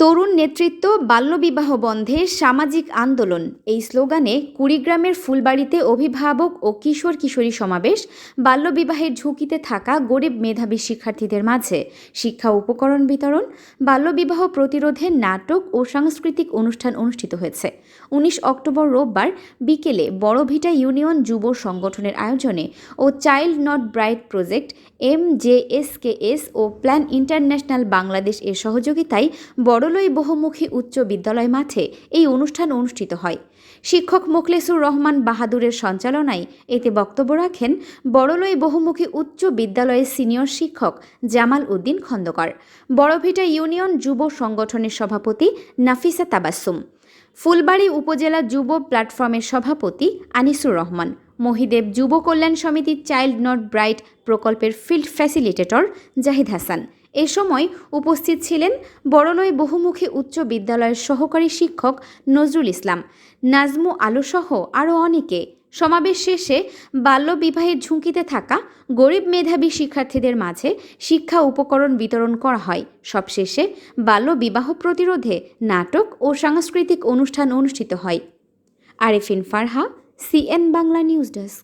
তরুণ নেতৃত্ব বাল্যবিবাহ বন্ধে সামাজিক আন্দোলন। এই স্লোগানে কুড়িগ্রামের ফুলবাড়িতে অভিভাবক ও কিশোর কিশোরী সমাবেশ, বাল্যবিবাহের ঝুঁকিতে থাকা গরিব মেধাবী শিক্ষার্থীদের মাঝে শিক্ষা উপকরণ বিতরণ, বাল্যবিবাহ প্রতিরোধে নাটক ও সাংস্কৃতিক অনুষ্ঠান অনুষ্ঠিত হয়েছে। উনিশ অক্টোবর রোববার বিকেলে বড়ভিটা ইউনিয়ন যুব সংগঠনের আয়োজনে ও child not bright project, M J S K S O plan international Bangladesh এর সহযোগিতায় বড়লই বহুমুখী উচ্চ বিদ্যালয় মাঠে এই অনুষ্ঠান অনুষ্ঠিত হয়। শিক্ষক মোখলেসুর রহমান বাহাদুরের সঞ্চালনায় এতে বক্তব্য রাখেন বড়লই বহুমুখী উচ্চ বিদ্যালয়ের সিনিয়র শিক্ষক জামাল উদ্দিন খন্দকার, বড়ভিটা ইউনিয়ন যুব সংগঠনের সভাপতি নাফিসা তাবাসুম ফুলবাড়ী উপজেলা যুব প্ল্যাটফর্মের সভাপতি আনিসুর রহমান, মহিদেব যুব কল্যাণ সমিতির চাইল্ড নট ব্রাইট প্রকল্পের ফিল্ড ফ্যাসিলিটেটর জাহিদ হাসান এ সময় উপস্থিত ছিলেন বড়লই বহুমুখী উচ্চ বিদ্যালয়ের সহকারী শিক্ষক নজরুল ইসলাম, নাজমু আলোসহ আরও অনেকে। সমাবেশ শেষে বাল্যবিবাহের ঝুঁকিতে থাকা গরিব মেধাবী শিক্ষার্থীদের মাঝে শিক্ষা উপকরণ বিতরণ করা হয়। সবশেষে বাল্যবিবাহ প্রতিরোধে নাটক ও সাংস্কৃতিক অনুষ্ঠান অনুষ্ঠিত হয়। Arefin Farha, CN Bangla news desk.